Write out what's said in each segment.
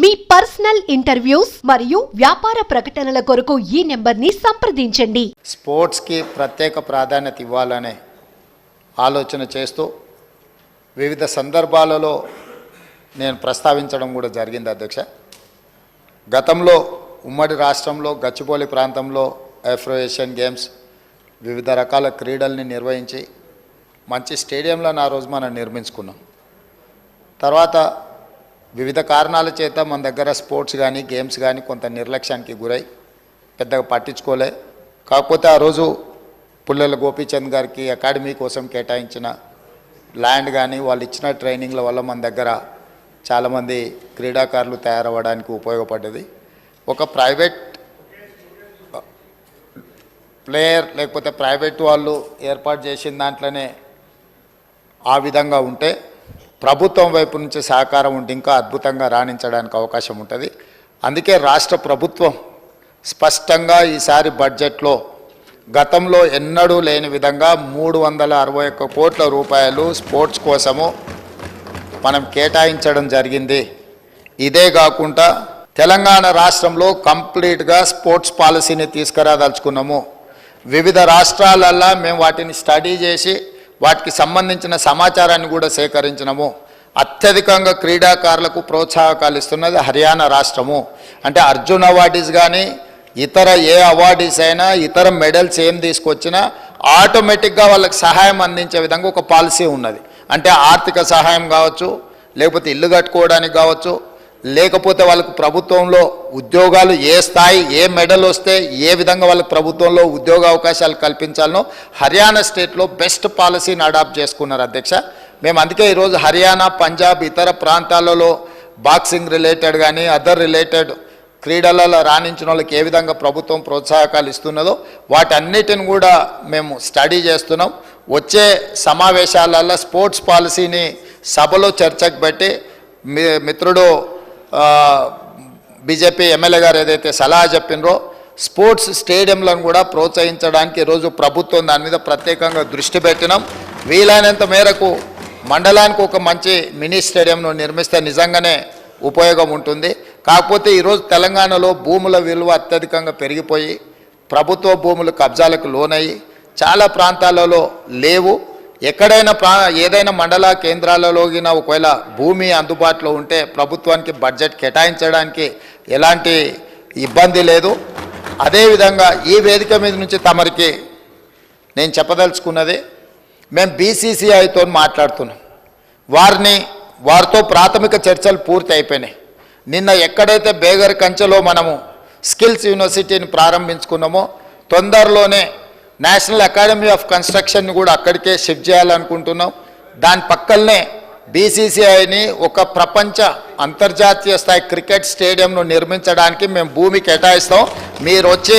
మీ personal interviews మరియు వ్యాపార ప్రకటనల కొరకు ఈ నెంబర్ని సంప్రదించండి. స్పోర్ట్స్కి ప్రత్యేక ప్రాధాన్యత ఇవ్వాలనే ఆలోచన చేస్తూ వివిధ సందర్భాలలో నేను ప్రస్తావించడం కూడా జరిగింది అధ్యక్ష. గతంలో ఉమ్మడి రాష్ట్రంలో గచ్చిబౌలి ప్రాంతంలో ఆఫ్రో ఏషియన్ గేమ్స్ వివిధ రకాల క్రీడల్ని నిర్వహించి మంచి స్టేడియంలను ఆ రోజు మనం నిర్మించుకున్నాం. తర్వాత వివిధ కారణాల చేత మన దగ్గర స్పోర్ట్స్ కానీ గేమ్స్ కానీ కొంత నిర్లక్ష్యానికి గురై పెద్దగా పట్టించుకోలే. కాకపోతే ఆ రోజు పుల్లెల గోపీచంద్ గారికి అకాడమీ కోసం కేటాయించిన ల్యాండ్ కానీ వాళ్ళు ఇచ్చిన ట్రైనింగ్ల వల్ల మన దగ్గర చాలామంది క్రీడాకారులు తయారవ్వడానికి ఉపయోగపడ్డది. ఒక ప్రైవేట్ ప్లేయర్ లేకపోతే ప్రైవేట్ వాళ్ళు ఏర్పాటు చేసిన దాంట్లోనే ఆ విధంగా ఉంటే ప్రభుత్వం వైపు నుంచి సహకారం ఉంటే ఇంకా అద్భుతంగా రాణించడానికి అవకాశం ఉంటుంది. అందుకే రాష్ట్ర ప్రభుత్వం స్పష్టంగా ఈసారి బడ్జెట్లో గతంలో ఎన్నడూ లేని విధంగా మూడు వందల అరవై ఒక్క కోట్ల రూపాయలు స్పోర్ట్స్ కోసము మనం కేటాయించడం జరిగింది. ఇదే కాకుండా తెలంగాణ రాష్ట్రంలో కంప్లీట్గా స్పోర్ట్స్ పాలసీని తీసుకురాదలుచుకున్నాము. వివిధ రాష్ట్రాలల్లో మేము వాటిని స్టడీ చేసి వాటికి సంబంధించిన సమాచారాన్ని కూడా సేకరించినము. అత్యధికంగా క్రీడాకారులకు ప్రోత్సాహకాలు ఇస్తున్నది హర్యానా రాష్ట్రము. అంటే అర్జున్ అవార్డీస్ కానీ ఇతర ఏ అవార్డీస్ అయినా ఇతర మెడల్స్ ఏం తీసుకొచ్చినా ఆటోమేటిక్గా వాళ్ళకి సహాయం అందించే విధంగా ఒక పాలసీ ఉన్నది. అంటే ఆర్థిక సహాయం కావచ్చు లేకపోతే ఇల్లు కట్టుకోవడానికి కావచ్చు లేకపోతే వాళ్ళకు ప్రభుత్వంలో ఉద్యోగాలు ఏ స్థాయి ఏ మెడల్ వస్తే ఏ విధంగా వాళ్ళకి ప్రభుత్వంలో ఉద్యోగ అవకాశాలు కల్పించాలనో హర్యానా స్టేట్లో బెస్ట్ పాలసీని అడాప్ట్ చేసుకున్నారు అధ్యక్ష. మేము అందుకే ఈరోజు హర్యానా పంజాబ్ ఇతర ప్రాంతాలలో బాక్సింగ్ రిలేటెడ్ కానీ అదర్ రిలేటెడ్ క్రీడలలో రాణించిన వాళ్ళకి ఏ విధంగా ప్రభుత్వం ప్రోత్సాహకాలు ఇస్తున్నదో వాటన్నిటిని కూడా మేము స్టడీ చేస్తున్నాం. వచ్చే సమావేశాలలో స్పోర్ట్స్ పాలసీని సభలో చర్చకు పెట్టి మిత్రుడు బీజేపీ ఎమ్మెల్యే గారు ఏదైతే సలహా చెప్పినరో స్పోర్ట్స్ స్టేడియంలను కూడా ప్రోత్సహించడానికి ఈరోజు ప్రభుత్వం దాని మీద ప్రత్యేకంగా దృష్టి పెట్టినాం. వీలైనంత మేరకు మండలానికి ఒక మంచి మినీ స్టేడియంను నిర్మిస్తే నిజంగానే ఉపయోగం ఉంటుంది. కాకపోతే ఈరోజు తెలంగాణలో భూముల విలువ అత్యధికంగా పెరిగిపోయి ప్రభుత్వ భూములు కబ్జాలకు లోనయ్యి చాలా ప్రాంతాలలో లేవు. ఎక్కడైనా ప్రా ఏదైనా మండల కేంద్రాలలోగిన ఒకవేళ భూమి అందుబాటులో ఉంటే ప్రభుత్వానికి బడ్జెట్ కేటాయించడానికి ఎలాంటి ఇబ్బంది లేదు. అదేవిధంగా ఈ వేదిక మీద నుంచి తమరికి నేను చెప్పదలుచుకున్నది మేము బీసీసీఐతో మాట్లాడుతున్నాం. వారిని వారితో ప్రాథమిక చర్చలు పూర్తి అయిపోయినాయి. నిన్న ఎక్కడైతే బేగర్ కంచెలో మనము స్కిల్స్ యూనివర్సిటీని ప్రారంభించుకున్నామో తొందరలోనే నేషనల్ అకాడమీ ఆఫ్ కన్స్ట్రక్షన్ కూడా అక్కడికే షిఫ్ట్ చేయాలనుకుంటున్నాం. దాని పక్కనే బీసీసీఐని ఒక ప్రపంచ అంతర్జాతీయ స్థాయి క్రికెట్ స్టేడియంను నిర్మించడానికి మేము భూమి కేటాయిస్తాం. మీరు వచ్చి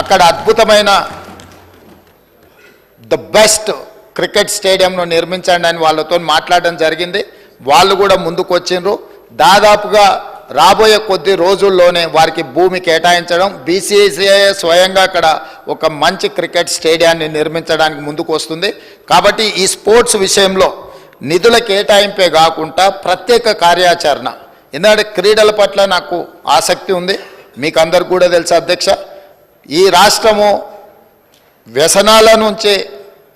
అక్కడ అద్భుతమైన ద బెస్ట్ క్రికెట్ స్టేడియంను నిర్మించండి అని వాళ్ళతో మాట్లాడడం జరిగింది. వాళ్ళు కూడా ముందుకు వచ్చిండ్రు దాదాపుగా రాబోయే కొద్ది రోజుల్లోనే వారికి భూమి కేటాయించడం. బీసీసీఐ స్వయంగా అక్కడ ఒక మంచి క్రికెట్ స్టేడియాన్ని నిర్మించడానికి ముందుకు వస్తుంది. కాబట్టి ఈ స్పోర్ట్స్ విషయంలో నిధుల కేటాయింపే కాకుండా ప్రత్యేక కార్యాచరణ. ఎందుకంటే క్రీడల పట్ల నాకు ఆసక్తి ఉంది. మీకు అందరికి కూడా తెలుసు అధ్యక్ష. ఈ రాష్ట్రము వ్యసనాల నుంచి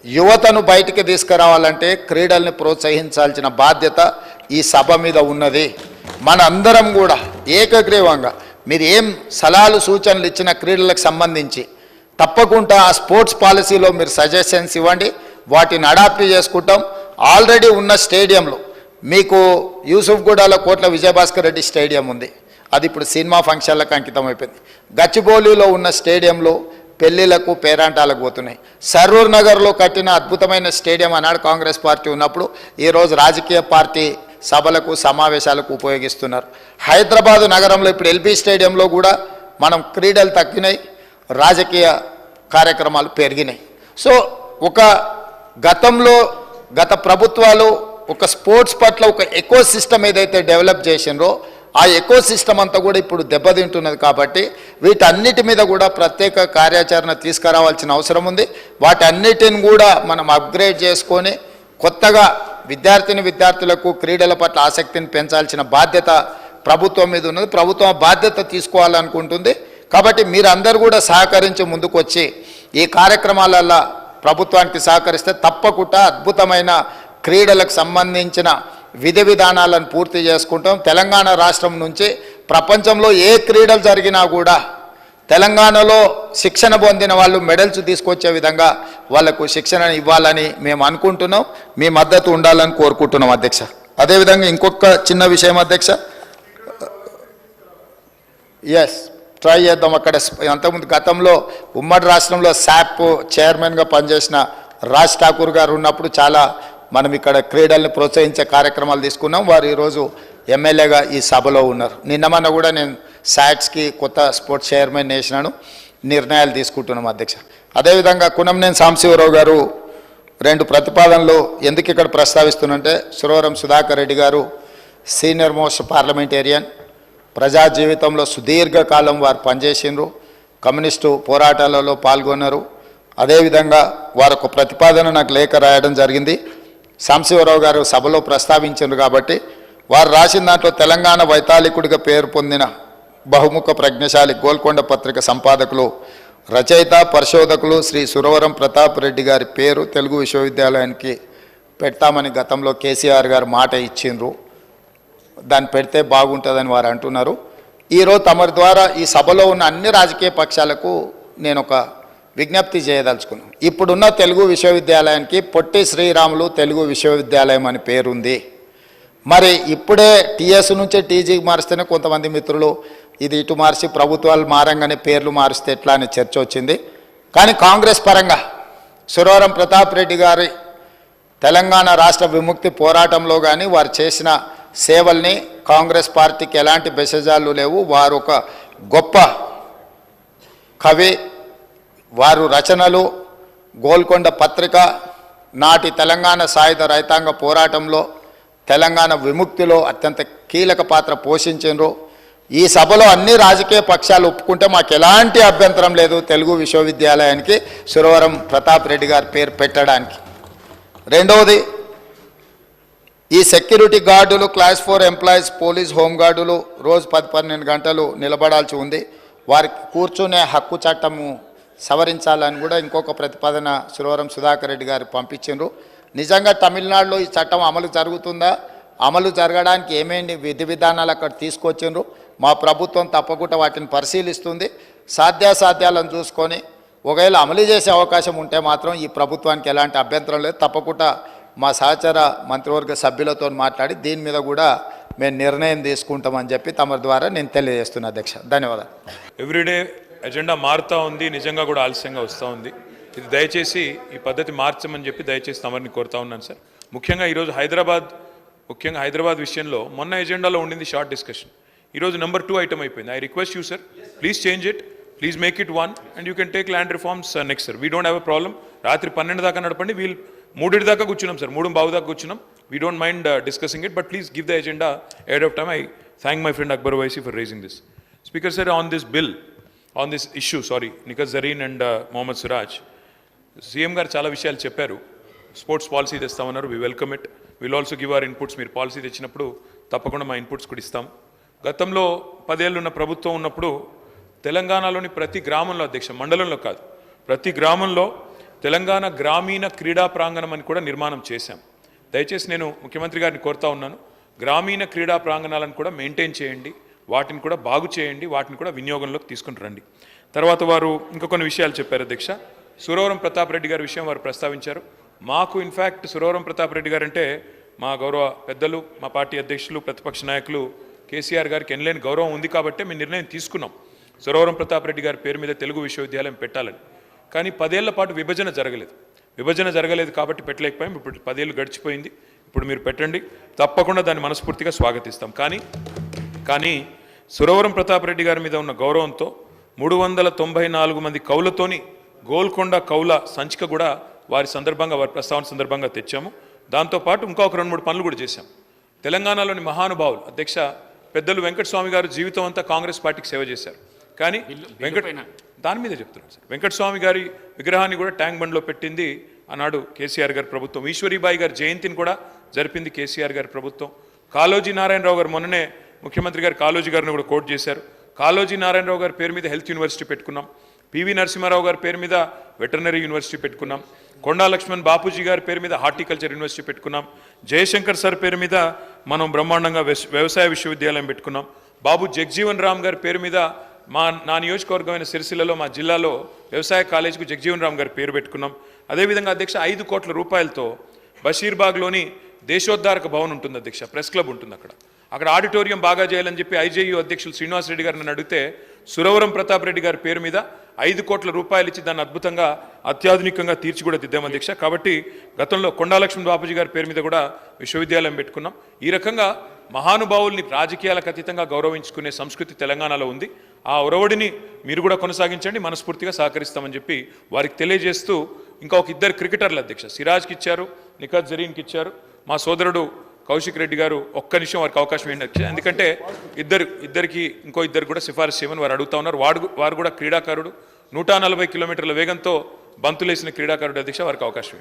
యువతను బయటికి తీసుకురావాలంటే క్రీడల్ని ప్రోత్సహించాల్సిన బాధ్యత ఈ సభ మీద ఉన్నది. మన అందరం కూడా ఏకగ్రీవంగా మీరు ఏం సలహాలు సూచనలు ఇచ్చిన క్రీడలకు సంబంధించి తప్పకుండా ఆ స్పోర్ట్స్ పాలసీలో మీరు సజెషన్స్ ఇవ్వండి. వాటిని అడాప్ట్ చేసుకుంటాం. ఆల్రెడీ ఉన్న స్టేడియంలో మీకు యూసుఫ్గూడలో కోట్ల విజయభాస్కర్ రెడ్డి స్టేడియం ఉంది. అది ఇప్పుడు సినిమా ఫంక్షన్లకు అంకితం అయిపోయింది. గచ్చిబౌలిలో ఉన్న స్టేడియంలో పెళ్ళిలకు పేరాంటాలకు పోతున్నాయి. సర్వూర్ నగర్లో కట్టిన అద్భుతమైన స్టేడియం అన్నాడు కాంగ్రెస్ పార్టీ ఉన్నప్పుడు. ఈరోజు రాజకీయ పార్టీ సభలకు సమావేశాలకు ఉపయోగిస్తున్నారు. హైదరాబాదు నగరంలో ఇప్పుడు ఎల్బీ స్టేడియంలో కూడా మనం క్రీడలు తగ్గినాయి. రాజకీయ కార్యక్రమాలు పెరిగినాయి. సో ఒక గతంలో గత ప్రభుత్వాలు ఒక స్పోర్ట్స్ పట్ల ఒక ఎకో సిస్టమ్ ఏదైతే డెవలప్ చేసిండ్రో ఆ ఎకో సిస్టమ్ అంతా కూడా ఇప్పుడు దెబ్బతింటున్నది కాబట్టి వీటన్నిటి మీద కూడా ప్రత్యేక కార్యాచరణ తీసుకురావాల్సిన అవసరం ఉంది. వాటన్నిటిని కూడా మనం అప్గ్రేడ్ చేసుకొని కొత్తగా విద్యార్థిని విద్యార్థులకు క్రీడల పట్ల ఆసక్తిని పెంచాల్సిన బాధ్యత ప్రభుత్వం మీద ఉన్నది. ప్రభుత్వం బాధ్యత తీసుకోవాలనుకుంటుంది. కాబట్టి మీరందరూ కూడా సహకరించి ముందుకొచ్చి ఈ కార్యక్రమాలల్లో ప్రభుత్వానికి సహకరిస్తే తప్పకుండా అద్భుతమైన క్రీడలకు సంబంధించిన విధి విధానాలను పూర్తి చేసుకుంటాం. తెలంగాణ రాష్ట్రం నుంచి ప్రపంచంలో ఏ క్రీడలు జరిగినా కూడా తెలంగాణలో శిక్షణ పొందిన వాళ్ళు మెడల్స్ తీసుకొచ్చే విధంగా వాళ్ళకు శిక్షణ ఇవ్వాలని మేము అనుకుంటున్నాం. మీ మద్దతు ఉండాలని కోరుకుంటున్నాం అధ్యక్ష. అదేవిధంగా ఇంకొక చిన్న విషయం అధ్యక్ష. ఎస్ ట్రై చేద్దాం అక్కడ. అంతకుముందు గతంలో ఉమ్మడి రాష్ట్రంలో శాప్ చైర్మన్గా పనిచేసిన రాజ్ ఠాకూర్ గారు ఉన్నప్పుడు చాలా మనం ఇక్కడ క్రీడల్ని ప్రోత్సహించే కార్యక్రమాలు తీసుకున్నాం. వారు ఈరోజు ఎమ్మెల్యేగా ఈ సభలో ఉన్నారు. నిన్న మొన్న కూడా నేను శాట్స్కి కొత్త స్పోర్ట్స్ చైర్మన్ వేసినాను. నిర్ణయాలు తీసుకుంటున్నాం అధ్యక్ష. అదేవిధంగా కునంనేని సాంబశివరావు గారు రెండు ప్రతిపాదనలు ఎందుకు ఇక్కడ ప్రస్తావిస్తున్నంటే సురవరం సుధాకర్ రెడ్డి గారు సీనియర్ మోస్ట్ పార్లమెంటేరియన్ ప్రజా జీవితంలో సుదీర్ఘకాలం వారు పనిచేసిండ్రు. కమ్యూనిస్టు పోరాటాలలో పాల్గొన్నారు. అదేవిధంగా వారు ఒక ప్రతిపాదన నాకు లేఖ రాయడం జరిగింది. సాంశివరావు గారు సభలో ప్రస్తావించారు కాబట్టి వారు రాసిన దాంట్లో తెలంగాణ వైతాళికుడిగా పేరు పొందిన బహుముఖ ప్రజ్ఞశాలి గోల్కొండ పత్రిక సంపాదకులు రచయిత పరిశోధకులు శ్రీ సురవరం ప్రతాప్ రెడ్డి గారి పేరు తెలుగు విశ్వవిద్యాలయానికి పెడతామని గతంలో కేసీఆర్ గారు మాట ఇచ్చిండ్రు. దాన్ని పెడితే బాగుంటుందని వారు అంటున్నారు. ఈరోజు తమరి ద్వారా ఈ సభలో ఉన్న అన్ని రాజకీయ పక్షాలకు నేను ఒక విజ్ఞప్తి చేయదలుచుకున్నాను. ఇప్పుడున్న తెలుగు విశ్వవిద్యాలయానికి పొట్టి శ్రీరాములు తెలుగు విశ్వవిద్యాలయం అని పేరుంది. మరి ఇప్పుడే టీఎస్ నుంచి టీజీకి మారిస్తేనే కొంతమంది మిత్రులు ఇది ఇటు మార్చి ప్రభుత్వాలు మారంగానే పేర్లు మారిస్తే ఎట్లా అనే చర్చ వచ్చింది. కానీ కాంగ్రెస్ పరంగా సురవరం ప్రతాప్ రెడ్డి గారి తెలంగాణ రాష్ట్ర విముక్తి పోరాటంలో కానీ వారు చేసిన సేవల్ని కాంగ్రెస్ పార్టీకి ఎలాంటి బెసజాలు లేవు. వారు ఒక గొప్ప కవి వారు రచనలు గోల్కొండ పత్రిక నాటి తెలంగాణ సాయుధ రైతాంగ పోరాటంలో తెలంగాణ విముక్తిలో అత్యంత కీలక పాత్ర పోషించారు ఈ సభలో అన్ని రాజకీయ పక్షాలు ఒప్పుకుంటే మాకు ఎలాంటి అభ్యంతరం లేదు తెలుగు విశ్వవిద్యాలయానికి సురవరం ప్రతాప్ రెడ్డి గారి పేరు పెట్టడానికి. రెండవది ఈ సెక్యూరిటీ గార్డులు క్లాస్ ఫోర్ ఎంప్లాయీస్ పోలీస్ హోంగార్డులు రోజు పది పన్నెండు గంటలు నిలబడాల్సి ఉంది. వారికి కూర్చునే హక్కు చట్టము సవరించాలని కూడా ఇంకొక ప్రతిపాదన సురవరం సుధాకర్ రెడ్డి గారు పంపించారు నిజంగా తమిళనాడులో ఈ చట్టం అమలు జరుగుతుందా? అమలు జరగడానికి ఏమేమి విధి విధానాలు అక్కడ తీసుకొచ్చిండ్రు? మా ప్రభుత్వం తప్పకుండా వాటిని పరిశీలిస్తుంది. సాధ్యాసాధ్యాలను చూసుకొని ఒకవేళ అమలు చేసే అవకాశం ఉంటే మాత్రం ఈ ప్రభుత్వానికి ఎలాంటి అభ్యంతరం లేదు. తప్పకుండా మా సహచర మంత్రివర్గ సభ్యులతో మాట్లాడి దీని మీద కూడా మేము నిర్ణయం తీసుకుంటామని చెప్పి తమ ద్వారా నేను తెలియజేస్తున్నా అధ్యక్ష. ధన్యవాదాలు. ఎవ్రీడే ఎజెండా మారుతూ ఉంది నిజంగా కూడా ఆలస్యంగా వస్తూ ఉంది. ఇది దయచేసి ఈ పద్ధతి మార్చమని చెప్పి దయచేసి తమరిని కోరుతా ఉన్నాను సార్. ముఖ్యంగా ఈరోజు హైదరాబాద్ ముఖ్యంగా హైదరాబాద్ విషయంలో మొన్న ఎజెండాలో ఉండింది షార్ట్ డిస్కషన్. ఈరోజు నెంబర్ టూ ఐటమ్ అయిపోయింది. I request you sir please change it please make it one and you can take land reforms next sir we don't have a problem రాత్రి పన్నెండు దాకా నడపండి వీల్ మూడింటి దాకా కూర్చున్నాం సార్ మూడు బావు దాకా కూర్చున్నాం. We don't mind discussing it but please give the agenda ahead of time I thank my friend Akbar Owaisi for raising this speaker sir on this bill on this issue sorry Nikhat Zareen and Mohammed Siraj CM గారు చాలా విషయాలు చెప్పారు. Sports policy తెస్తామన్నారు. We welcome it will also give our inputs మీరు policy తెచ్చినప్పుడు తప్పకుండా మా inputs కూడా ఇస్తాం. గతంలో పదేళ్ళున్న ప్రభుత్వం ఉన్నప్పుడు తెలంగాణలోని ప్రతి గ్రామంలో అధ్యక్ష మండలంలో కాదు ప్రతి గ్రామంలో తెలంగాణ గ్రామీణ క్రీడా ప్రాంగణం అని కూడా నిర్మాణం చేశాం. దయచేసి నేను ముఖ్యమంత్రి గారిని కోరుతా ఉన్నాను. గ్రామీణ క్రీడా ప్రాంగణాలను కూడా మెయింటైన్ చేయండి. వాటిని కూడా బాగు చేయండి. వాటిని కూడా వినియోగంలోకి తీసుకుని రండి. తర్వాత వారు ఇంకా కొన్ని విషయాలు చెప్పారు అధ్యక్ష. సురవరం ప్రతాప్ రెడ్డి గారి విషయం వారు ప్రస్తావించారు. మాకు ఇన్ఫ్యాక్ట్ సురవరం ప్రతాప్ రెడ్డి గారు అంటే మా గౌరవ పెద్దలు మా పార్టీ అధ్యక్షులు ప్రతిపక్ష నాయకులు కేసీఆర్ గారికి ఎనలేని గౌరవం ఉంది కాబట్టి మేము నిర్ణయం తీసుకున్నాం. సురవరం ప్రతాప్ రెడ్డి గారి పేరు మీద తెలుగు విశ్వవిద్యాలయం పెట్టాలని. కానీ పదేళ్ళ పాటు విభజన జరగలేదు. విభజన జరగలేదు కాబట్టి పెట్టలేకపోయాం. ఇప్పుడు పదేళ్ళు గడిచిపోయింది. ఇప్పుడు మీరు పెట్టండి. తప్పకుండా దాన్ని మనస్ఫూర్తిగా స్వాగతిస్తాం. కానీ కానీ సురవరం ప్రతాప్ రెడ్డి గారి మీద ఉన్న గౌరవంతో మూడు వందల తొంభై నాలుగు మంది కౌలతోని గోల్కొండ కౌల సంచిక కూడా వారి సందర్భంగా వారి ప్రస్తావన సందర్భంగా తెచ్చాము. దాంతోపాటు ఇంకా ఒక రెండు మూడు పనులు కూడా చేశాం. తెలంగాణలోని మహానుభావులు అధ్యక్ష పెద్దలు వెంకటస్వామి గారు జీవితం అంతా కాంగ్రెస్ పార్టీకి సేవ చేశారు. కానీ వెంకట దాని మీద చెప్తున్నాను సార్. వెంకటస్వామి గారి విగ్రహాన్ని కూడా ట్యాంక్ బండ్లో పెట్టింది ఆనాడు కేసీఆర్ గారి ప్రభుత్వం. ఈశ్వరీబాయి గారి జయంతిని కూడా జరిపింది కేసీఆర్ గారి ప్రభుత్వం. కాళోజీ నారాయణరావు గారు మొన్ననే ముఖ్యమంత్రి గారు కాళోజీ గారిని కూడా కోట్ చేశారు. కాళోజీ నారాయణరావు గారి పేరు మీద హెల్త్ యూనివర్సిటీ పెట్టుకున్నాం. పివి నరసింహారావు గారి పేరు మీద వెటర్నరీ యూనివర్సిటీ పెట్టుకున్నాం. కొండా లక్ష్మణ్ బాపూజీ గారి పేరు మీద హార్టికల్చర్ యూనివర్సిటీ పెట్టుకున్నాం. జయశంకర్ సార్ పేరు మీద మనం బ్రహ్మాండంగా వ్యవసాయ విశ్వవిద్యాలయం పెట్టుకున్నాం. బాబు జగ్జీవన్ రామ్ గారి పేరు మీద మా నా నియోజకవర్గమైన సిరిసిల్లలో మా జిల్లాలో వ్యవసాయ కాలేజీకి జగజీవన్ రామ్ గారి పేరు పెట్టుకున్నాం. అదేవిధంగా అధ్యక్ష ఐదు కోట్ల రూపాయలతో బషీర్బాగ్లోని దేశోద్ధారక భవన్ ఉంటుంది అధ్యక్ష ప్రెస్ క్లబ్ ఉంటుంది అక్కడ. అక్కడ ఆడిటోరియం బాగా చేయాలని చెప్పి ఐజేయూ అధ్యక్షులు శ్రీనివాస్ రెడ్డి గారిని నన్ను అడిగితే సురవరం ప్రతాప్ రెడ్డి గారి పేరు మీద ఐదు కోట్ల రూపాయలు ఇచ్చి దాన్ని అద్భుతంగా అత్యాధునికంగా తీర్చి కూడా దిద్దాం అధ్యక్ష. కాబట్టి గతంలో కొండాలక్ష్మి బాపూజీ గారి పేరు మీద కూడా విశ్వవిద్యాలయం పెట్టుకున్నాం. ఈ రకంగా మహానుభావుల్ని రాజకీయాలకు అతీతంగా గౌరవించుకునే సంస్కృతి తెలంగాణలో ఉంది. ఆ ఒరవడిని మీరు కూడా కొనసాగించండి మనస్ఫూర్తిగా సహకరిస్తామని చెప్పి వారికి తెలియజేస్తూ ఇంకా ఒక ఇద్దరు క్రికెటర్ల అధ్యక్ష సిరాజ్కి ఇచ్చారు నిఖత్ జరీన్కి ఇచ్చారు. మా సోదరుడు కౌశిక్ రెడ్డి గారు ఒక్క నిమిషం వారికి అవకాశం ఏంటి ఎందుకంటే ఇద్దరు ఇద్దరికి ఇంకో ఇద్దరు కూడా సిఫారసు చేయమని వారు అడుగుతా ఉన్నారు. వాడు వారు కూడా క్రీడాకారుడు. నూట నలభై కిలోమీటర్ల వేగంతో బంతులేసిన క్రీడాకారుడు అధ్యక్ష వారికి అవకాశం